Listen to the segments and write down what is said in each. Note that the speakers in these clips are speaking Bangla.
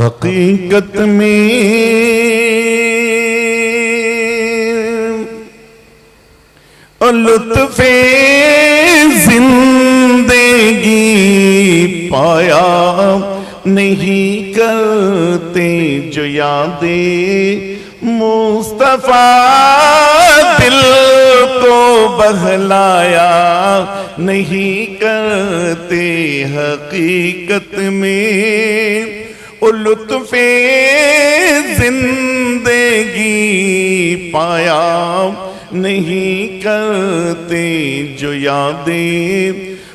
حقیقت میں لطف زندگی پایا نہیں کرتے جو یادیں مصطفیٰ دل کو بہلایا نہیں کرتے حقیقت میں لطف زندگی پایا نہیں کرتے جو یادیں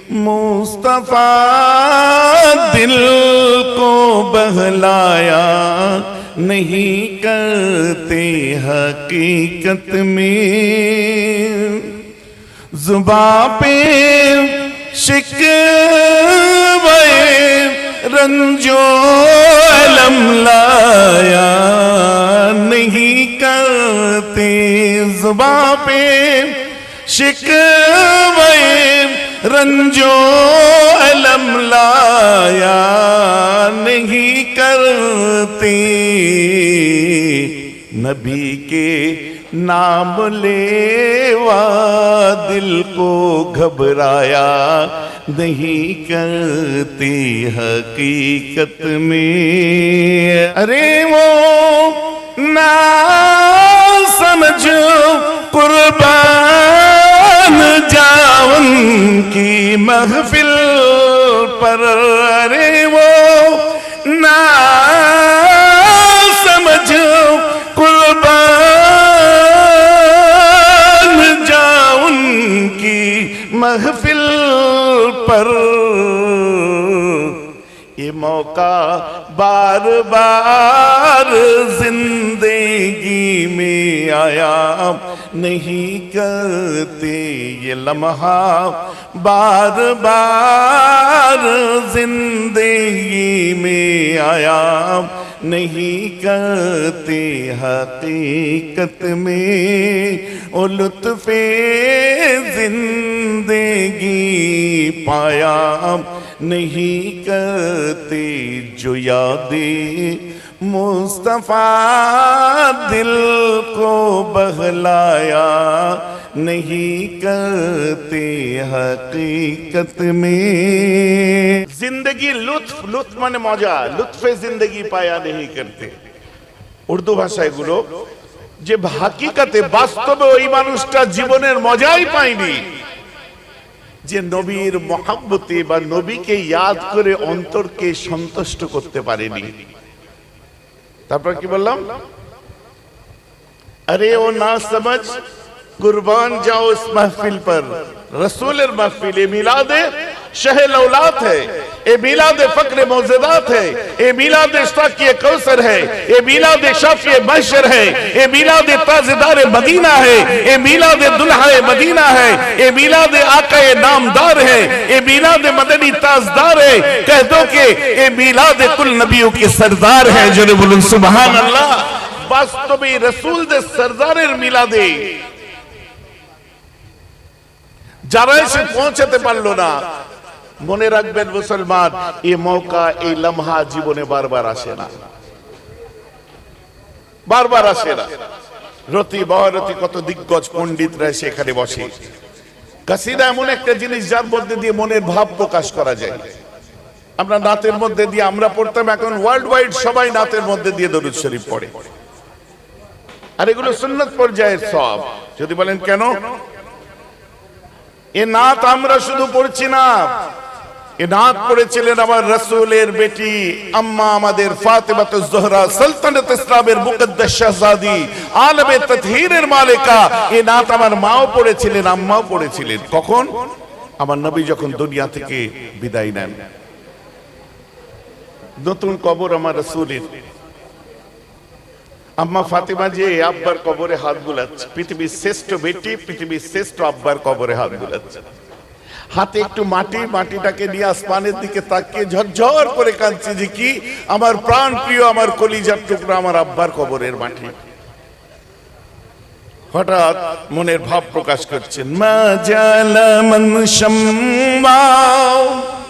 مصطفیٰ دل کو بہلایا نہیں کرتے حقیقت میں زباں پہ شکوے رنجو علم لایا نہیں کرتے زباں پہ شکوے رنجو علم لایا نہیں کرتے نبی کے نام لیوا دل کو گھبرایا نہیں کرتے حقیقت میں۔ ارے وہ نا سمجھو قربان جاون کی محفل پر۔ ارے پر یہ موقع بار بار زندگی میں آیا۔ نہیں کرتے یہ لمحہ بار بار زندگی میں آیا۔ نہیں کرتے حقیقت میں او لطف زندگی پایا نہیں کرتے جو یادیں۔ مصطفیٰ دل کو بہلایا نہیں کرتے حقیقت میں۔ زندگی لطف لطف من موجہ لطف زندگی پایا نہیں کرتے۔ اردو بھاشا ہے گلو যে হাকিকাতে বাস্তবে ওই মানুষটা জীবনের মজাই পায়নি। যে নবীর মহাব্বতে বা নবীকে ইয়াদ করে অন্তরকে সন্তুষ্ট করতে পারেনি। তারপর কি বললাম? আরে ও না সমাজ, কুরবান যাও মাহফিল পর। রসুলের মাহফিলে মিলাদে شہ لولات ہے، اے میلاد فقر موزدات ہے، اے میلاد اشتاقی کوثر ہے، اے میلاد شافی محشر ہے، اے میلاد تازدار مدینہ ہے، اے میلاد دلہ مدینہ ہے، اے میلاد آقا نامدار ہے، اے میلاد مدنی تازدار ہے، کہہ دو کہ اے میلاد کل نبیوں کے سردار ہے جنب سبحان اللہ بس تو بھی رسول دے سردار میلاد۔ جارائے سے پہنچے تے پڑھ لو نا۔ মনে রাখবেন মুসলমান এই মৌকা, এই লম্হা জীবনে বারবার আসে না। বারবার আসে না। রতি বহরতি কত দিগ্গজ পণ্ডিতরা সেখানে বসে। কাসিদা এমন একটা জিনিস যার মধ্যে দিয়ে মনের ভাব প্রকাশ করা যায়। আমরা নাতের মধ্যে দিয়ে, আমরা পড়তাম এখন ওয়ার্ল্ড ওয়াইড সবাই নাতের মধ্যে দিয়ে দরুদ শরীফ পড়ে। আর এগুলো সুন্নত পর্যায়ের সব। যদি বলেন কেন? এ নাত আমরা শুধু পড়ছি না। এ নাত পড়েছিলেন আমার রসুলের বেটি। আম্মা আমাদের ফাতেমাত জোহরা, সালতানাত ইসলামের মুকদ্দাস শাহজাদি, আলমে তাতহীরের মালিকা। নাত আমার মাও পড়েছিলেন, আম্মাও পড়েছিলেন। কখন? আমার নবী যখন দুনিয়া থেকে বিদায় নেন। নতুন কবর আমার রসুলের। আম্মা ফাতেমা যে আব্বার কবরে হাত বুলাচ্ছে, পৃথিবীর শ্রেষ্ঠ বেটি, পৃথিবীর শ্রেষ্ঠ আব্বার কবরে হাত বুলাচ্ছে। হাতে একটু মাটি, মাটিটাকে নিয়ে আসমানের দিকে তাকিয়ে ঝরঝর করে কাঁদছে যে কি? আমার প্রাণ প্রিয়, আমার কলিজার টুকরা, আমার আব্বার কবরের মাটি। হঠাৎ মনের ভাব প্রকাশ করছেন, মা জালা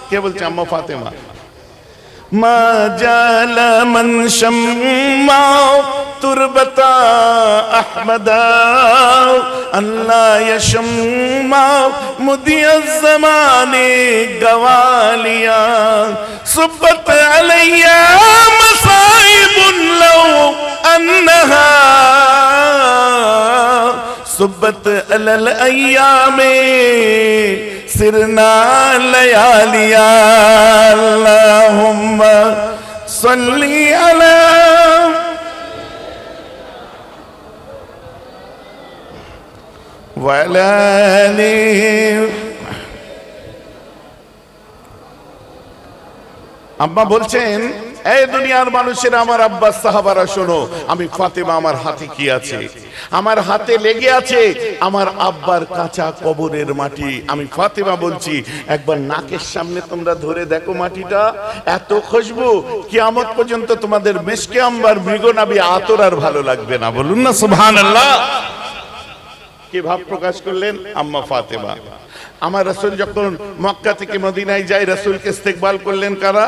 কে বলছে, আম্মা ফাতেমা। ما جال من شمع تربتا أحمدا اللہ یشما مدي الزمان قواليا. صبت علي مصائب لو أنها. صبت على الأيام سرنا لياليا اللهم صل على وعلى آله আব্বা বলছেন এই দুনিয়ার মানুষের আমার আব্বাস সাহাবারা শোনো, আমি ফাতেমা আমার হাতে কি আছে? আমার হাতে লেগে আছে আমার আব্বার কাঁচা কবরের মাটি। আমি ফাতেমা বলছি, একবার নাকের সামনে তোমরা ধরে দেখো মাটিটা। এত খুশবু, কিয়ামত পর্যন্ত তোমাদের মেশকে আম্বার মৃগনাবি আতর আর ভালো লাগবে না। বলুন না, সুবহানাল্লাহ। কি ভাব প্রকাশ করলেন? আম্মা ফাতেমা। আমার রসুল যখন মক্কা থেকে মদিনায় যায়, রসুলকে ইস্তেকবাল করলেন কারা?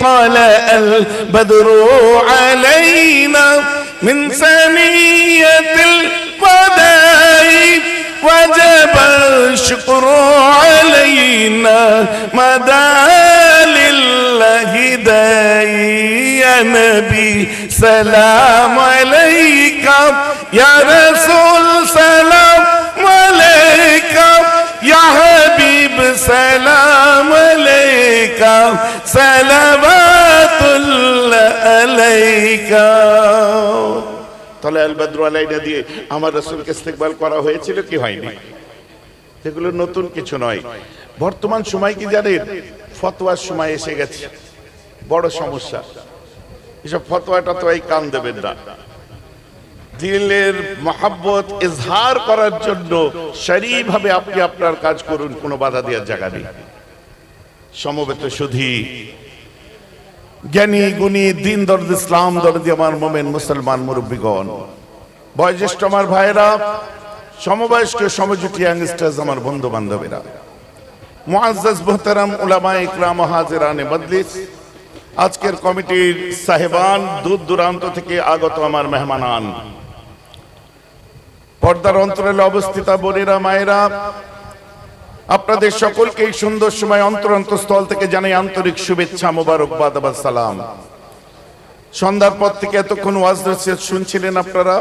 طلع البدر علينا من ثنية الوداع وجب الشكر علينا دعا لله داعي يا نبي. سلام عليك يا رسول سلام عليك يا حبيب سلام عليك আলাইনা দিয়ে আমার ইস্তেকবাল করা হয়েছিল কি হয়নি? এগুলো নতুন কিছু নয়। বর্তমান সময় কি জানেন? ফতোয়ার সময় এসে গেছে। বড় সমস্যা। এসব ফতোয়া এই কান দেবেন না। দিলের মহাব্বত ইজহার করার জন্য সেরিভাবে আপনি আপনার কাজ করুন, কোনো বাধা দেওয়ার জায়গা নেই। সমবেত সুধী, জ্ঞানী, গুণী, দিন দর্দ, ইসলাম দর্দি, আমার মোমেন মুসলমান মুরব্বীগণ, বয়োজ্যেষ্ঠ আমার ভাইরা সমবয়স্ক সমজুটি ইয়াংস্টার্স আমার বন্ধু বান্ধবেরা মুআজ্জাজ, মুহতারাম উলামা ইকরাম, হাজিরানে মজলিস, আজকের কমিটির সাহেবান দূর দূরান্ত থেকে আগত আমার মেহমানান। পর্দার অন্তরালে অবস্থিত বোনেরা, মায়েরা আপনাদের সকলকে এই সুন্দর সময় অন্তর অন্তঃস্থল থেকে জানাই আন্তরিক শুভেচ্ছা মোবারকবাদ আবার সালাম। সন্ধ্যার পর থেকে এতক্ষণ ওয়াজ শুনছিলেন আপনারা?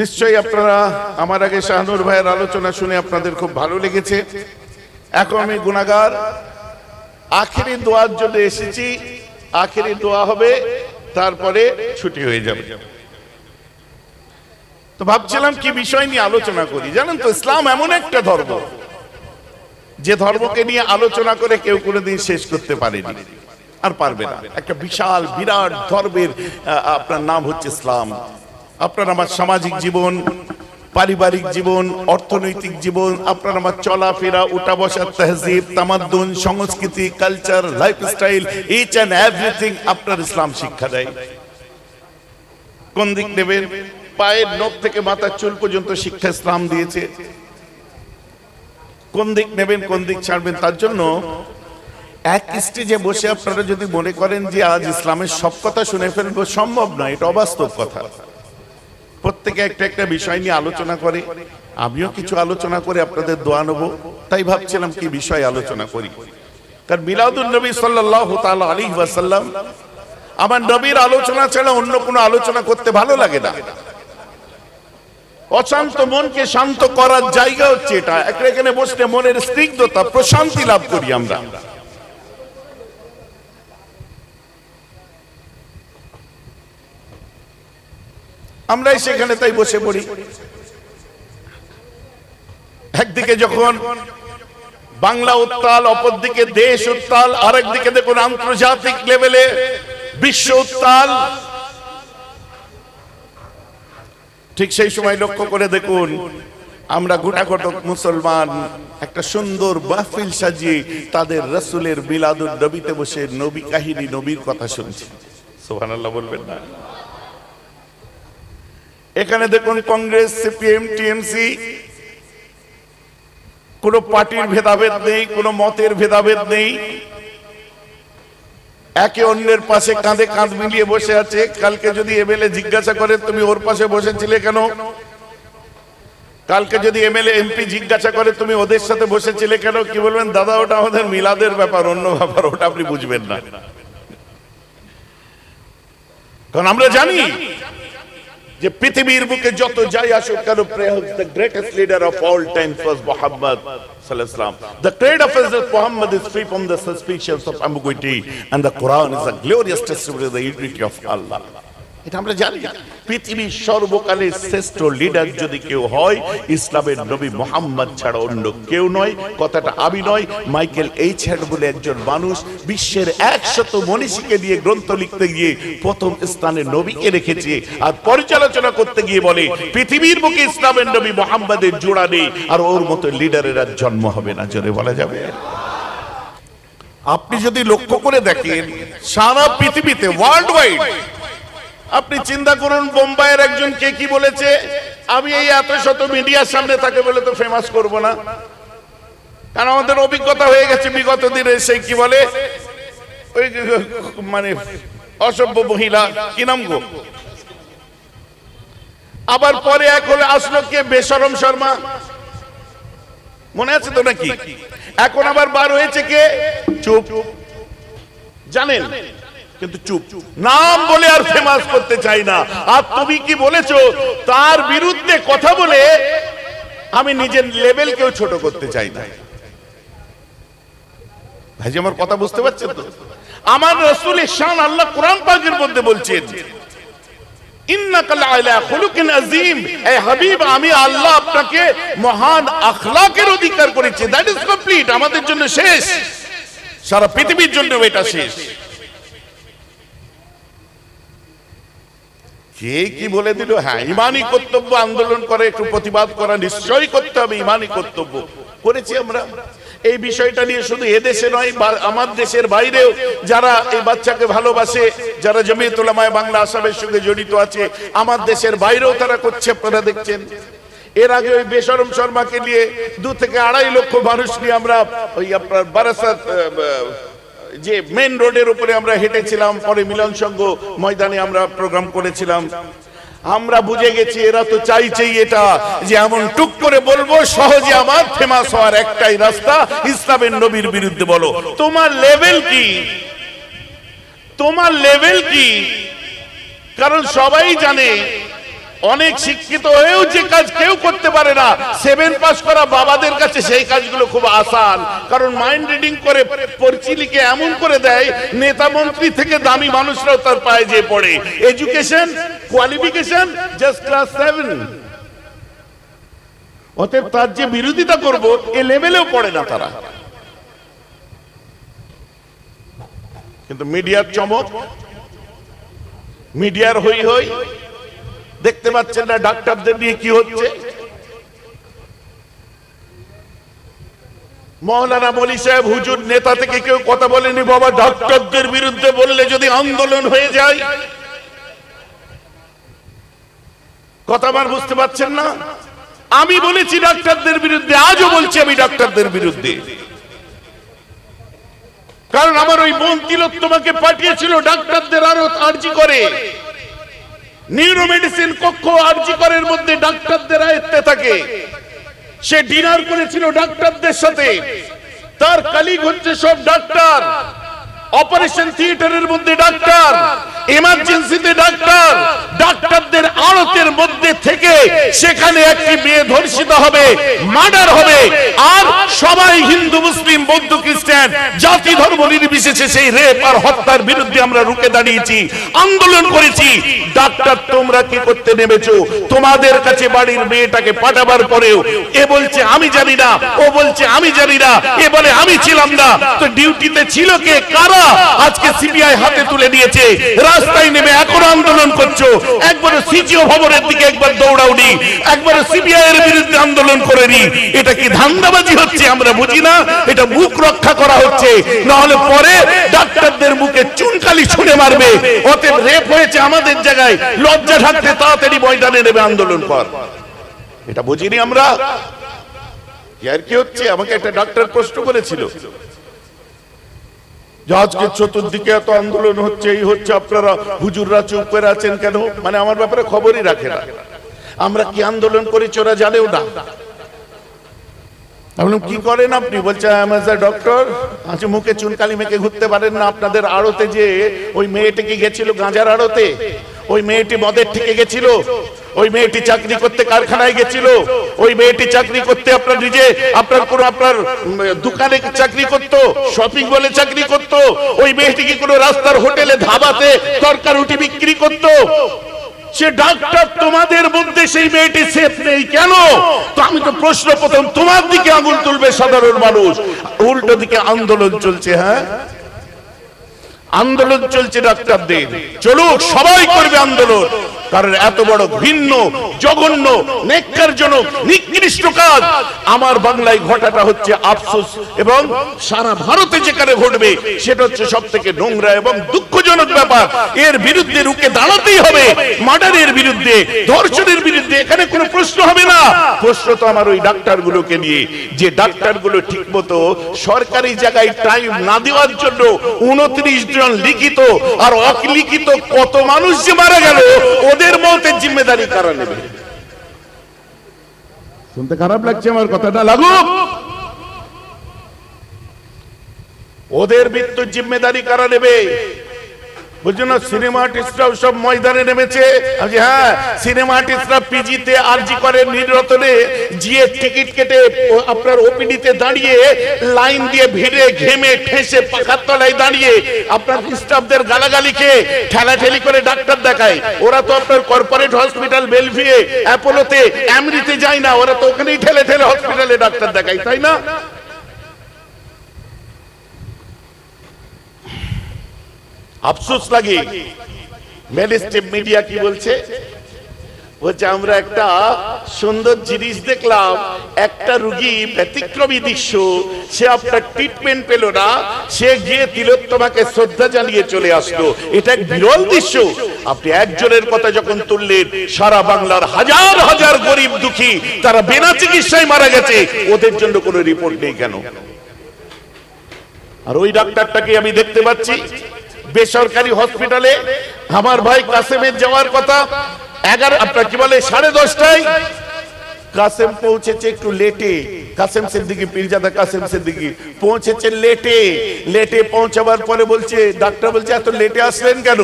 নিশ্চয়ই আপনারা আমার আগে শাহনুর ভাইয়ের আলোচনা শুনে আপনাদের খুব ভালো লেগেছে। এখন আমি গুণাগার আখেরি দোয়ার জন্য এসেছি। আখেরি দোয়া হবে তারপরে ছুটি হয়ে যাবে। তো ভাবছিলাম কি বিষয় নিয়ে আলোচনা করি। জানেন তো, ইসলাম এমন একটা ধর্ম, যে ধর্মকে নিয়ে আলোচনা করে কেউ কোনোদিন শেষ করতে পারেনি। আর পারবে না। একটা বিশাল, বিরাট ধর্মের আপনার নাম হচ্ছে ইসলাম। আপনার আমার সামাজিক জীবন, পারিবারিক জীবন, অর্থনৈতিক জীবন, আপনার আমার চলাফেরা, উঠা বসার তহজিব, তামাদ্দুন, সংস্কৃতি, culture, lifestyle each and everything আপনার ইসলাম শিক্ষা দেয়। কোন দিক নেবেন? পায়ের নখ থেকে মাথার চুল পর্যন্ত শিক্ষা ইসলাম দিয়েছে। কোন দিক নেবেন, কোন দিক ছাড়বেন, তার জন্য এক স্টেজে বসে আপনারা যদি মনে করেন যে আজ ইসলামের সব কথা শুনে ফেলব, সম্ভব নয়, এটা অবাস্তব কথা। প্রত্যেকে একটা একটা বিষয় নিয়ে আলোচনা করে, আমিও কিছু আলোচনা করে আপনাদের দোয়া নেব, তাই ভাবছিলাম কি বিষয় আলোচনা করি। কারণ মিলাদুল নবী সাল্লাল্লাহু তাআলা আলাইহি ওয়াসাল্লাম, আমার নবীর আলোচনা ছাড়া অন্য কোনো আলোচনা করতে ভালো লাগে না। অশান্ত মনকে শান্ত করার জায়গা হচ্ছে এটা। একটা এখানে বসলে মনের স্নিগ্ধতা, প্রশান্তি লাভ করি আমরা। আমরাই সেখানে তাই বসে পড়ি। একদিকে যখন বাংলা উত্তাল, অপরদিকে দেশ উত্তাল, আরেকদিকে দেখুন আন্তর্জাতিক লেভেলে বিশ্ব উত্তাল। ঠিক সেই সময় লক্ষ্য করে দেখুন আমরা গোটা গোটাকটক মুসলমান একটা সুন্দর মাহফিল সাজিয়ে তাদের রসুলের মিলাদুল নবীতে বসে নবী কাহিনী নবীর কথা শুনছি। সোহানাল্লাহ বলবেন না? এখানে দেখুন কংগ্রেস সিপিএম টিএমসি কোনো পার্টির ভেদাভেদ নেই কোনো মতের ভেদাভেদ নেই। একে অন্যের পাশে কাঁধে কাঁধ মিলিয়ে বসে আছে। কালকে যদি এমএলএ জিজ্ঞাসা করে, তুমি ওর পাশে বসেছিলে কেন? কালকে যদি এমএলএ, এমপি জিজ্ঞাসা করে, তুমি ওদের সাথে বসেছিলে কেন? কি বলবেন? দাদা, ওটা আমাদের মিলাদের ব্যাপার, অন্য ব্যাপার, ওটা আপনি বুঝবেন না। কারণ আমরা জানি যে পৃথিবীর বুকে যত যাই আসুক কেন the greatest leader of all time was Muhammad সাল্লাল্লাহু the creed of his Muhammad is free from the suspicions of ambiguity. And the quran is a glorious testimony of the unity of allah. এটা আমরা জানি। পৃথিবীর সর্বকালের শ্রেষ্ঠ লিডার যদি কেউ হয়, ইসলামের নবী মোহাম্মদ ছাড়া অন্য কেউ নয়। কথাটা আমি নয়, মাইকেল এইচ বলে একজন মানুষ বিশ্বের একশত মনীষীকে নিয়ে গ্রন্থ লিখতে গিয়ে প্রথম স্থানে নবীকে রেখেছে আর পর্যালোচনা করতে গিয়ে বলে, পৃথিবীর বুকে ইসলামের নবী মোহাম্মদের জোড়া নেই, আর ওর মতো লিডারের আর জন্ম হবে না। জোরে বলা যাবে? আপনি যদি লক্ষ্য করে দেখেন, সারা পৃথিবীতে ওয়ার্ল্ড ওয়াইড আপনি চিন্তা করুন, বোম্বাইয়ের একজন কে কি বলেছে? আমি এই এত শত মিডিয়ার সামনে তাকে বলে তো ফেমাস করব না। কারণ আমাদের অভিজ্ঞতা হয়ে গেছে বিগত দিনে সেই কি বলে? ওই মানে অসভ্য মহিলা, কি নাম গো? আবার পরে এক হলে আসলো কে? বেসরম শর্মা। মনে আছে তো নাকি? এখন আবার বার হয়েছে কে? চুপ। জানেন কিন্তু চুপ। নাম বলে আর ফেমাস করতে চাই না। আর তুমি কি বলেছ, তার বিরুদ্ধে কথা বলে আমি নিজের লেভেলকেও ছোট করতে চাই না। ভাইজি, আমার কথা বুঝতে পারছেন তো? আমার রসুলের শান আল্লাহ কোরআন পাকের মধ্যে বলছেন অধিকার করেছি। দ্যাট ইজ কমপ্লিট আমাদের জন্য শেষ। সারা পৃথিবীর জন্য এটা শেষ। কে কি বলে দিল? হ্যাঁ ইমানি কর্তব্য আন্দোলন করে, একটু প্রতিবাদ করা নিশ্চয়ই করতে হবে, ইমানি কর্তব্য। করেছি আমরা। এই বিষয়টা নিয়ে শুধু এদেশে নয় আমার দেশের বাইরেও যারা এই বাচ্চাকে ভালোবাসে, যারা জমিয়ত উলামায়ে বাংলা আসামের সঙ্গে জড়িত আছে, আমার দেশের বাইরেও তারা করছে, আপনারা দেখছেন। এর আগে ওই বেসরম শর্মাকে নিয়ে দু থেকে আড়াই লক্ষ মানুষ নিয়ে আমরা ওই আপনার বারাসাত যে মেন রোডের উপরে আমরা হেঁটেছিলাম, পরে মিলন সংঘ ময়দানে আমরা প্রোগ্রাম করেছিলাম। আমরা বুঝে গেছি, এরা তো চাইছেই এটা, যে এমন টুক করে বলব, সহজে আমার ফেমাস হওয়ার একটাই রাস্তা, ইসলামের নবীর বিরুদ্ধে বলো। তোমার লেভেল কি? তোমার লেভেল কি? কারণ সবাই জানে অনেক শিক্ষিত হয়েও যে কাজ কেউ করতে পারে না। সেভেন পাস করা বাবাদের কাছে সেই কাজগুলো খুব আসান। কারণ মাইন্ড রিডিং করে পরিচিলিকে এমন করে দেয়, নেতা মন্ত্রী থেকে দামি মানুষরাও তার পায়ে যে পড়ে। Education qualification just class seven অতএব তার যে বিরোধিতা করব, এ লেভেলেও পড়ে না তারা। কিন্তু মিডিয়ার চমক, মিডিয়ার হই হই দেখতে পাচ্ছেন না, ডাক্তারদের নিয়ে কি হচ্ছে? মৌলানা মলি সাহেব হুজুর নেতা থেকে কেউ কথা বলেনি, বাবা, ডাক্তারদের বিরুদ্ধে বললে যদি আন্দোলন হয়ে যায়। কথা আমার বুঝতে পারছেন না? আমি বলেছি ডাক্তারদের বিরুদ্ধে, আজও বলছি আমি ডাক্তারদের বিরুদ্ধে। কারণ আমার ওই বোন তোমাকে পাঠিয়েছিল, ডাক্তারদের আরও আর্জি করে। নিউরো মেডিসিন কক্ষ আর্জি করের মধ্যে ডাক্তারদের আয়ত্তে থাকে। সে ডিনার করেছিল ডাক্তারদের সাথে। তার কালিগ হচ্ছে সব ডাক্তার অপারেশন থিয়েটারের মধ্যে ডাক্তার এমার্জেন্সিতে ডাক্তার ডাক্তারদের আড়তের মধ্যে থেকে সেখানে একটি মেয়ে ধর্ষিত হবে মার্ডার হবে। আর সবাই হিন্দু, মুসলিম, বৌদ্ধ, খ্রিস্টান, জাতি, ধর্ম নির্বিশেষে সেই রেপ আর হত্যার বিরুদ্ধে আমরা রুখে দাঁড়িয়েছি, আন্দোলন করেছি। ডাক্তার তোমরা কি করতে নেমেছো? তোমাদের কাছে বাড়ির মেয়েটাকে পাঠাবার পরেও এ বলছে, আমি জানি না। ও বলছে, আমি জানি না। এ বলে, আমি ছিলাম না। তো ডিউটিতে ছিল কে? কারা? আজকে সিবিআই হাতে তুলে নিয়েছে রাস্তায় নেমে এখন আন্দোলন করছ। একবার সিজিও ভবনের দিকে একবার দৌড়াওনি একবার সিবিআই এর বিরুদ্ধে আন্দোলন করেনি এটা কি ধান্দাবাজি হচ্ছে আমরা বুঝি না? এটা মুখ রক্ষা করা হচ্ছে। না হলে পরে ডাক্তারদের মুখে চুনকালি ছুঁড়ে মারবে। অতএব রেপ হয়েছে আমাদের জায়গায়। লজ্জা থাকতে তাড়াতাড়ি ময়দানে নেবে আন্দোলন কর। এটা বুঝিনি আমরা? আর কি হচ্ছে? আমাকে একটা ডাক্তার প্রশ্ন করেছিল। যে আজকে চতুর্দিকে এত আন্দোলন হচ্ছে এই হচ্ছে আপনারা হুজুররা চুপ করে আছেন কেন? মানে আমার ব্যাপারে খবরই রাখে না। আমরা কি আন্দোলন করেছি ওরা জানেও না। বললাম, কি করেন আপনি? বলছে ডক্টর আচ্ছা মুখে চুনকালি মেখে ঘুরতে পারেন না আপনাদের আড়তে যে ওই মেয়েটি গেছিল গাঁজার আড়তে? ওই মেয়েটি মদের থেকে গেছিল। ওই মেয়েটি চাকরি করতে কারখানায় গেছিল। ওই মেয়েটি চাকরি করতে আপনার নিজে, আপনার কোন আপনার দোকানে চাকরি করত, শপিং মলে চাকরি করত, ওই মেয়েটি কি কোনো রাস্তার হোটেলে ধাবাতে তরকার রুটি বিক্রি করত? সে ডাক্তার তোমাদের মধ্যে সেই মেয়েটি সেফ নেই কেন? তো আমি তো প্রশ্ন প্রথম, তোমার দিকে আঙুল তুলবে সাধারণ মানুষ। উল্টো দিকে আন্দোলন চলছে হ্যাঁ? আন্দোলন চলছে ডাক্তারদের। চলুক, সবাই করবে আন্দোলন। কারণ এত বড় ভিন্ন, জঘন্য, নেককারজনক, নিকৃষ্ট কাজ। আমার বাংলায় ঘটাটা হচ্ছে আফসোস এবং সারা ভারতে যেখানে ঘটবে, সেটা হচ্ছে সব থেকে নোংরা এবং দুঃখজনক ব্যাপার। এর বিরুদ্ধে রুখে দাঁড়াতেই হবে। মার্ডারের বিরুদ্ধে, ধর্ষণের বিরুদ্ধে এখানে কোনো প্রশ্ন হবে না। প্রশ্ন তো আমার ওই ডাক্তারগুলোকে নিয়ে, যে ডাক্তারগুলো ঠিক মতো সরকারি জায়গায় টাইম না দেওয়ার জন্য উনত্রিশ জন লিখিত আর অলিখিত কত মানুষ যে মারা গেল ওদের মতের জিম্মেদারি কারা নেবে? শুনতে খারাপ লাগছে আমার কথাটা লাগুক। ওদের মৃত্যুর জিম্মেদারি কারা নেবে? বুঝছ না সিনেমা আর্টিস্টরা পিজিতে আরজি করে আপনার দাঁড়িয়ে লাইন দিয়ে ভিড়ে, ঘেমে, ঠেসে, পাখার তলায় দাঁড়িয়ে আপনার গালাগালি খেয়ে, ঠেলাঠেলি করে ডাক্তার দেখায়। ওরা তো আপনার কর্পোরেট হসপিটাল বেলভিয়ে অ্যাপোলোতে অ্যামরিতে যায় না, ওরা তো ওখানেই ঠেলে ঠেলে হসপিটালে ডাক্তার দেখায়, তাই না? আফসোস লাগে। মেনস্ট্রিম মিডিয়া কি বলছে? বলছে, আমরা একটা সুন্দর জিনিস দেখলাম। একটা রুগী ব্যতিক্রমী দৃশ্য। সে আপনার ট্রিটমেন্ট পেল না। সে গিয়ে তিলোত্তমাকে শ্রদ্ধা জানিয়ে চলে আসলো। এটা এক বিরল দৃশ্য। আপনি একজনের কথা যখন তুললেন, সারা বাংলার হাজার হাজার গরিব দুঃখী, তারা বিনা চিকিৎসায় মারা গেছে। ওদের জন্য কোনো রিপোর্ট নেই কেন? আর ওই ডাক্তারটাকে আমি দেখতে পাচ্ছি। বেসরকারি হসপিটালে আমার ভাই কাসেমের যাওয়ার কথা। এগারো, আপনার কি বলে, সাড়ে দশটায়? কাসেম পৌঁছেছে একটু লেটে কাসেম সিদ্দিকি পীরজাদা কাসেম সিদ্দিকি, পৌঁছেছে লেটে লেটে পৌঁছাবার পরে বলছে, ডাক্তার বলছে, এত লেটে আসলেন কেন?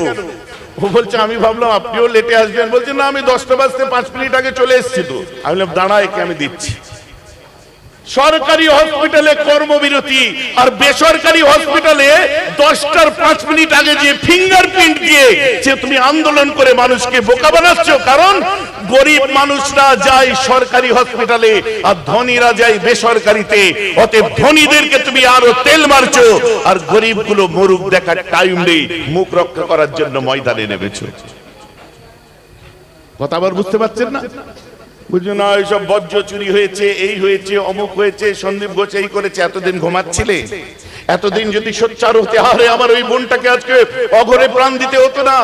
ও বলছে, আমি ভাবলাম, আপনিও লেটে আসবেন। বলছে, না, আমি দশটা বাজতে পাঁচ মিনিট আগে চলে এসেছি তো। আমি বললাম, দাঁড়া আমি দিচ্ছি। সরকারি হসপিটালে কর্মবিরতি আর বেসরকারি হসপিটালে দশটার পাঁচ মিনিট আগে যে ফিঙ্গারপ্রিন্ট দিয়ে যে তুমি আন্দোলন করে মানুষকে বোকা বানাচ্ছ, কারণ গরিব মানুষরা যায় সরকারি হসপিটালে আর ধনীরা যায় বেসরকারিতে, অতএব ধনীদেরকে তুমি আরও তেল মারছো আর গরিবগুলো মরুক, দেখার টাইম নেই, মুখ রক্ষা করার জন্য ময়দানে নেমেছো। কথা আবার বুঝতে পারছেন না? বুঝলো না এইসব বজ্র চুরি হয়েছে, এই হয়েছে, অমুক হয়েছে, সন্দীপ ঘোষ এই করেছে, এতদিন ঘুমাচ্ছিলে? এতদিন যদি সোচ্চার হতে আরে আমার ওই বোনটাকে আজকে অঘরে প্রাণ দিতে হতো না।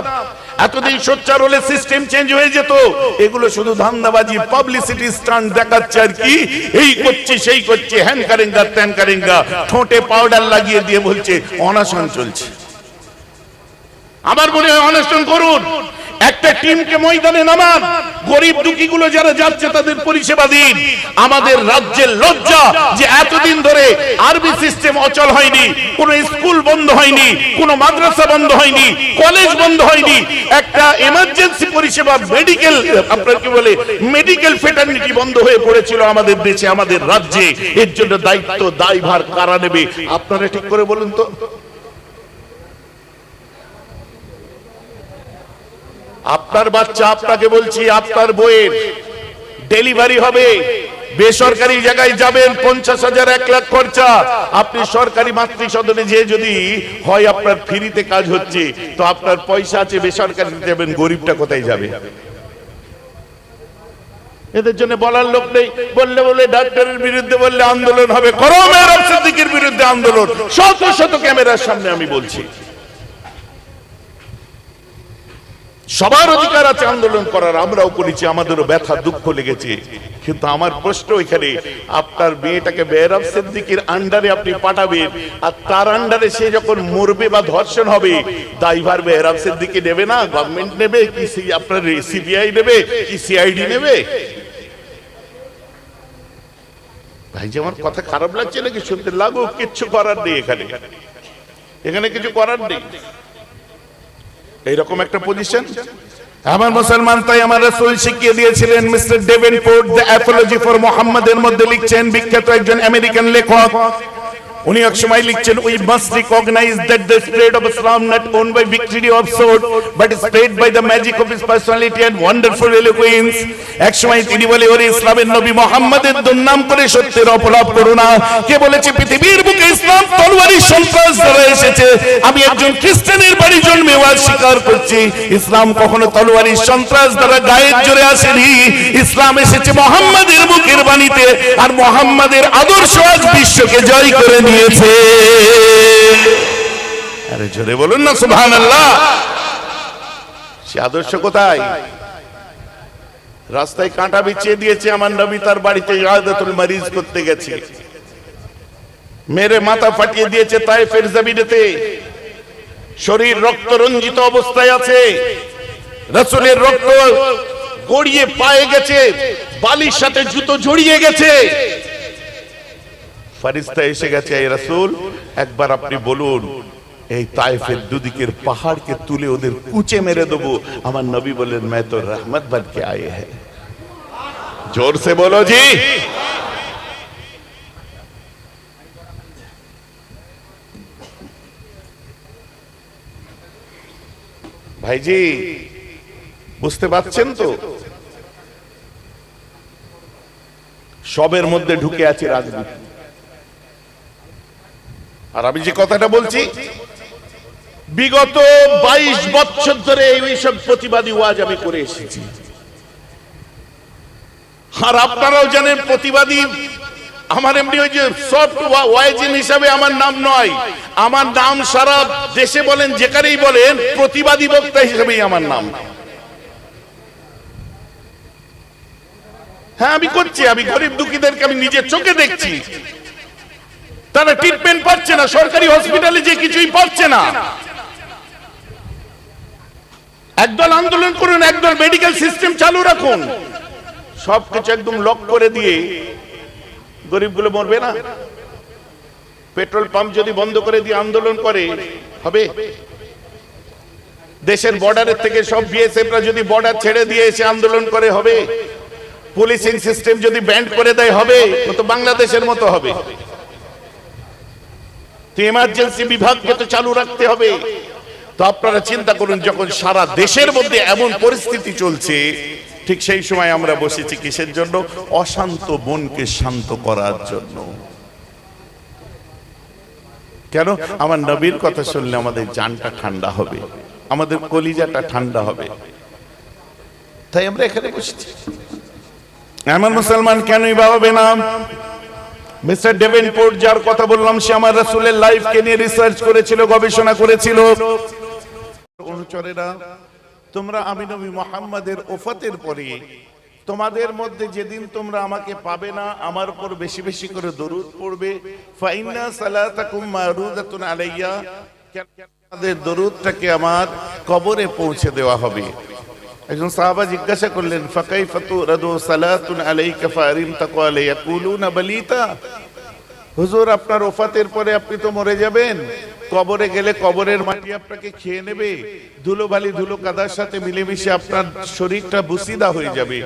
এতদিন সোচ্চার হলে সিস্টেম চেঞ্জ হয়ে যেত। এগুলো শুধু ধান্দাবাজি পাবলিসিটি স্টান্ট দেখাচ্ছে আর কি। এই করছে, সেই করছে হ্যান কারেঙ্গা ত্যান কারেঙ্গা ঠোঁটে পাউডার লাগিয়ে দিয়ে বলছে, অনাশন চলছে। আমার মনে হয় অনশন করুন। একটা টিমকে ময়দানে নামান গরিব দুঃখীগুলো যারা যাচ্ছে, তাদের পরিষেবা দিন। আমাদের রাজ্যের লজ্জা যে এতদিন ধরে আরবি সিস্টেম অচল হয়নি, কোনো স্কুল বন্ধ হয়নি, কোনো মাদ্রাসা বন্ধ হয়নি কলেজ বন্ধ হয়নি। একটা এমার্জেন্সি পরিষেবা মেডিকেল আপনার কি বলে মেডিকেল ফেটার্নিটি বন্ধ হয়ে পড়েছিল আমাদের দেশে, আমাদের রাজ্যে। এর জন্য দায়িত্ব দায়ভার কারা নেবে? আপনারা ঠিক করে বলুন তো। আপনার বাচ্চা আপনাকে বলছি, আপনার বইয়ের ডেলিভারি হবে। বেসরকারি জায়গায় যাবেন, পঞ্চাশ হাজার, এক লাখ খরচা। আপনি সরকারি মাতৃ সদনে যে যদি হয় আপনার ফ্রিতে কাজ হচ্ছে, তো আপনার পয়সা আছে, বেসরকারি যাবেন, গরিবটা কোথায় যাবে? এদের জন্য বলার লোক নেই। বললে বলে ডাক্তারের বিরুদ্ধে, বললে আন্দোলন হবে। করো, মেহরব সিদ্দিকের বিরুদ্ধে আন্দোলন। শত শত ক্যামেরার সামনে আমি বলছি। সবার অধিকার আছে আন্দোলন করার, আমরাও করেছি, আমাদেরও ব্যথা, দুঃখ লেগেছে। কিন্তু আমার প্রশ্ন এখানে, আপনার মেয়েটাকে বেহরাব সিদ্দিকির আন্ডারে আপনি পাঠাবেন, আর তার আন্ডারে সে যখন মরবে বা ধর্ষণ হবে দায়ভার বেহরাব সিদ্দিকি নেবে না গভর্নমেন্ট নেবে, কি আপনার সিবিআই নেবে, কি সিআইডি নেবে? ভাই যে আমার কথা খারাপ লাগছে নাকি শুনতে লাগুক কিচ্ছু করার নেই এখানে। এখানে কিছু করার নেই। এইরকম একটা পজিশন আমার মুসলমান তাই আমার রাসূল শিখিয়ে দিয়েছিলেন, mister Davenport the apology for মোহাম্মদের মধ্যে লিখছেন, বিখ্যাত একজন আমেরিকান লেখক উনি এক সময় লিখছেন we must recognise that the spread of Islam not won by victory of sword but spread by the magic of his personality and wonderful eloquence এক সময় তিনি বলে, ওরে ইসলামের নবী মোহাম্মদের দুর্নাম করে সত্যের অপলাপ করো না। কে বলেছে, পৃথিবীর বুকে ইসলাম তলোয়ারি সন্ত্রাস দ্বারা এসেছে। আমি একজন খ্রিস্টানের বাড়ি জন্মেও আজ স্বীকার করছি। ইসলাম কখনো তলোয়ারি সন্ত্রাস দ্বারা গায়ের জোরে আসেনি। ইসলাম এসেছে মোহাম্মদের মুখের বাণীতে, আর মোহাম্মদের আদর্শ আজ বিশ্বকে জয় করে নিয়েছে। আরে জোরে বলুন না সুবহান আল্লাহ সে আদর্শ কোথায়? রাস্তায় কাঁটা বিছিয়ে দিয়েছে আমার নবী, তার বাড়িতে ইয়াদাতুল মারিজ করতে গেছে। মেরে মাথা ফাটিয়ে দিয়েছে তাই ফের জমিনেতে। শরীর রক্ত রঞ্জিত অবস্থায় আছে। রসুলের রক্ত গড়িয়ে পায়ে গেছে, বালির সাথে জুতো জড়িয়ে গেছে। ফারিস্তা এসে গেছে এই রসুল একবার আপনি বলুন এই তাইফের দুদিকের পাহাড়কে তুলে ওদের কুচে মেরে দেবো আমার নবী বললেন मैं तो रहमत बन के आए हैं जोर से बोलो जी ভাইজি বুঝতে পারছেন তো সবের মধ্যে ঢুকে আছে রাজনীতি আর আমি যে কথাটা বলছি বিগত বাইশ বছর ধরে এই এইসব প্রতিবাদী ওয়াজ আমি করে এসেছি। আর আপনারাও জানেন প্রতিবাদী আমার এমনি ওই যে সফট ওয়াইজিন হিসাবে আমার নাম নয়। আমার নাম সারা দেশে বলেন যেখানেই বলেন প্রতিবাদী বক্তা হিসেবেই আমার নাম। হ্যাঁ আমি করছি আমি গরিব দুঃখীদেরকে আমি নিজের চোখে দেখছি। তারা ট্রিটমেন্ট পাচ্ছে না, সরকারি হসপিটালে যে কিছুই পাচ্ছে না। একদল আন্দোলন করুন, একদল মেডিকেল সিস্টেম চালু রাখুন। সবকিছু একদম লক করে দিয়ে গরিবগুলো মরবে না। পেট্রোল পাম্প যদি বন্ধ করে দিয়ে আন্দোলন করে, হবে? দেশের বর্ডারের থেকে সব বিএসএফরা যদি বর্ডার ছেড়ে দিয়ে এসে আন্দোলন করে, হবে? পুলিশিং সিস্টেম যদি ব্যান্ড করে দেয়, হবে? তো বাংলাদেশের মতো হবে। তো এমার্জেন্সি বিভাগকে তো চালু রাখতে হবে। তো আপনারা চিন্তা করুন, যখন সারা দেশের মধ্যে এমন পরিস্থিতি চলছে, ঠিক সেই সময় আমরা বসেছি কিসের জন্য? অশান্ত মনকে শান্ত করার জন্য। কেন? আমার নবীর কথা শুনলে আমাদের জানটা ঠান্ডা হবে, আমাদের কলিজাটা ঠান্ডা হবে। তাই আমরা এখানে বসেছি। এমন মুসলমান কেনই বা হবে না? মিস্টার ডেভেনপোর্ট যার কথা বললাম, সে আমার রাসূলের লাইফকে নিয়ে রিসার্চ করেছিল, গবেষণা করেছিল। অনুচরেরা, তোমরা আমি নবী মোহাম্মদের ওফাতের পরে, তোমাদের মধ্যে যেদিন তোমরা আমাকে পাবে না, আমার উপর বেশি বেশি করে দরুদ পড়বে। ফাইন্না সালাতাকুম মারুদাতুন আলাইয়া তোমাদের দরুদটাকে আমার কবরে পৌঁছে দেওয়া হবে? একজন সাহাবা জিজ্ঞাসা করলেন ফাকাই ফাতু রাদু সালাতুন আলাইকা ফারিম তাকওয়ালে ইয়াকুলুনা বালিতা? হুজুর, আপনার ওফাতের পরে আপনি তো মরে যাবেন। কবরে গেলে কবরের মাটি আপনাকে খেয়ে নেবে। ধুলো বালি ধুলো কাদার সাথে মিলেমিশে আপনার শরীরটা বুসিদা হয়ে যাবে।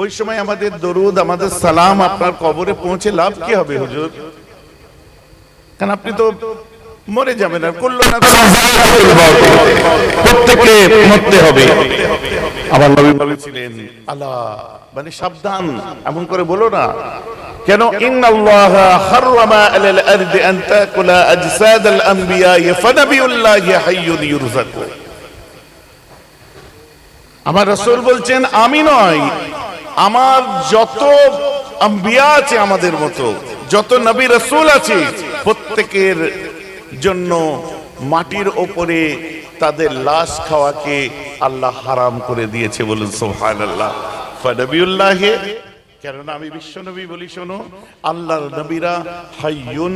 ওই সময় আমাদের দরুদ, আমাদের সালাম আপনার কবরে পৌঁছে লাভ কি হবে, হুজুর? কারণ আপনি তো মরে যাবেন আর করল না প্রত্যেককে মরতে হবে। আমার নবী বলেছিলেন আল্লাহ মানে সাবধান এমন করে বলো না। কেন? ইন্নাল্লাহ হাররামা আলাল আরদি আন তাকুলা আনবিয়া ফানাবিউল্লাহ হাইয়ুন আমার রাসূল বলছেন আমি নয় আমার যত আম্বিয়া আছে আমাদের মতো যত নবী রাসূল আছে প্রত্যেকের জন্য মাটির ওপরে তাদের লাশ খাওয়াকে আল্লাহ হারাম করে দিয়েছে বলুন, সুবহানাল্লাহ। ফানাবিউল্লাহ, কেননা আমি বিশ্বনবী বলি, শোনো, আল্লাহর নবীরা হাইয়ুন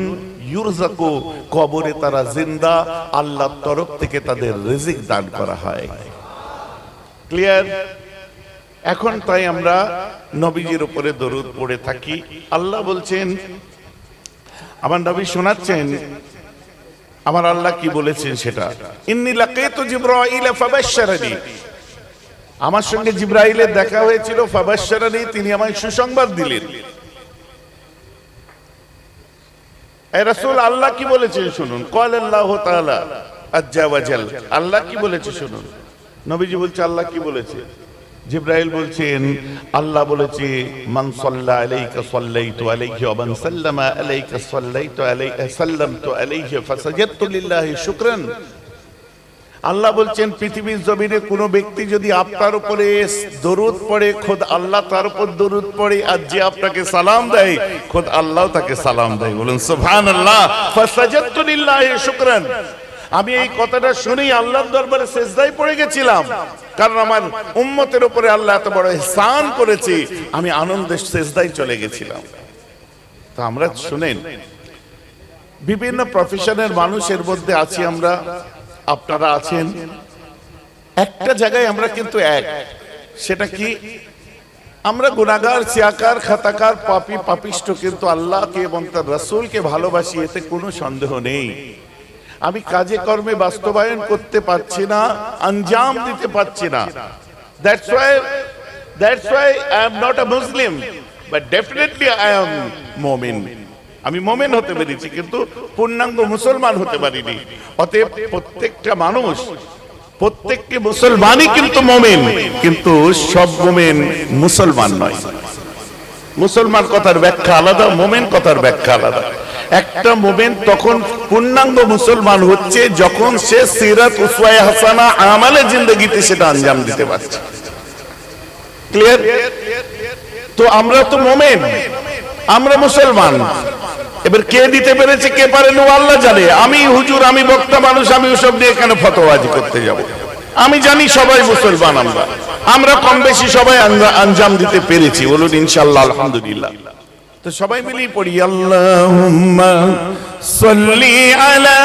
ইউরজাকু কবরে তারা জিন্দা, আল্লাহর তরফ থেকে তাদের রিজিক দান করা হয়। ক্লিয়ার? এখন তাই আমরা নবীজির উপরে দরুদ পড়ে থাকি। আল্লাহ বলছেন, আমার নবী শোনাচ্ছেন আমার আল্লাহ কি বলেছেন সেটা? আমার সঙ্গে জিব্রাইলের দেখা হয়েছিল তিনি আমায় সুসংবাদ দিলেন। রাসূল, আল্লাহ কি বলেছেন শুনুন? ক্বাল আল্লাহ আজ্জা আল্লাহ কি বলেছে শুনুন? নবীজি বলছে, আল্লাহ কি বলেছে? জিব্রাইল বলছেন, আল্লাহ বলেছে, মান সাল্লা আলাইকা সাল্লাইতু আলাইহি ওয়া মান সাল্লামা আলাইকা সাল্লাইতু আলাইহি সাল্লামতু আলাইহি ফাসাজাদতু লিল্লাহি শুকরান। আল্লাহ বলছেন, পৃথিবীর জমিনে কোনো ব্যক্তি যদি আপনার উপরে দরুদ পড়ে, খোদ আল্লাহ তার উপর দরুদ পড়ে আর যে আপনাকে সালাম দেয়, খোদ আল্লাহ তাকে সালাম দেয়। বলুন, সুবহানাল্লাহ, ফাসাজাদতু লিল্লাহি শুকরান। আমি এই কথাটা শুনেই আল্লাহর দরবারে সেজদায় পড়ে গেছিলাম। কারণ আমার উম্মতের উপরে আল্লাহ এত বড় ইহসান করেছে, আমি আনন্দের সেজদায় চলে গেছিলাম। তো আমরা শুনেন, বিভিন্ন প্রফেশনের মানুষের মধ্যে আছি আমরা, আপনারা আছেন। একটা জায়গায় আমরা কিন্তু এক, সেটা কি? আমরা গুনাগার সিয়াকার, খাতাকার, পাপি পাপিষ্ট কিন্তু আল্লাহকে এবং তার রাসূলকে ভালোবাসি, এতে কোনো সন্দেহ নেই। আমি কাজে কর্মে বাস্তবায়ন করতে পারছি না, আঞ্জাম দিতে পারছি না। That's why that's why I am not a Muslim but definitely I am মুমিন আমি মোমেন হতে পেরেছি, কিন্তু পূর্ণাঙ্গ মুসলমান হতে পারিনি। অতএব প্রত্যেকটা মানুষ, প্রত্যেকটি মুসলমানই কিন্তু মোমেন কিন্তু সব মোমেন মুসলমান নয়। মুসলমান কথার ব্যাখ্যা আলাদা মোমেন কথার ব্যাখ্যা আলাদা। একটা মোমেন তখন পূর্ণাঙ্গ মুসলমান হচ্ছে যখন সে সিরাত উসওয়ায়ে হাসানা আমালে জিন্দগিতে সেটা আঞ্জাম দিতে পারছে। ক্লিয়ার তো আমরা তো মোমেন, আমরা মুসলমান। এবার কে দিতে পেরেছে, কে পারেন ও আল্লাহ জানে। আমি হুজুর, আমি বক্তা মানুষ, আমি ওসব নিয়ে কেন ফতোয়াজি করতে যাব? আমি জানি সবাই মুসলমান আমরা। আমরা কম বেশি সবাই আঞ্জাম দিতে পেরেছি। বলুন ইনশাল্লাহ আলহামদুলিল্লাহ। তো সবাই মিলেই পড়ি আল্লাহ সল্লি আলা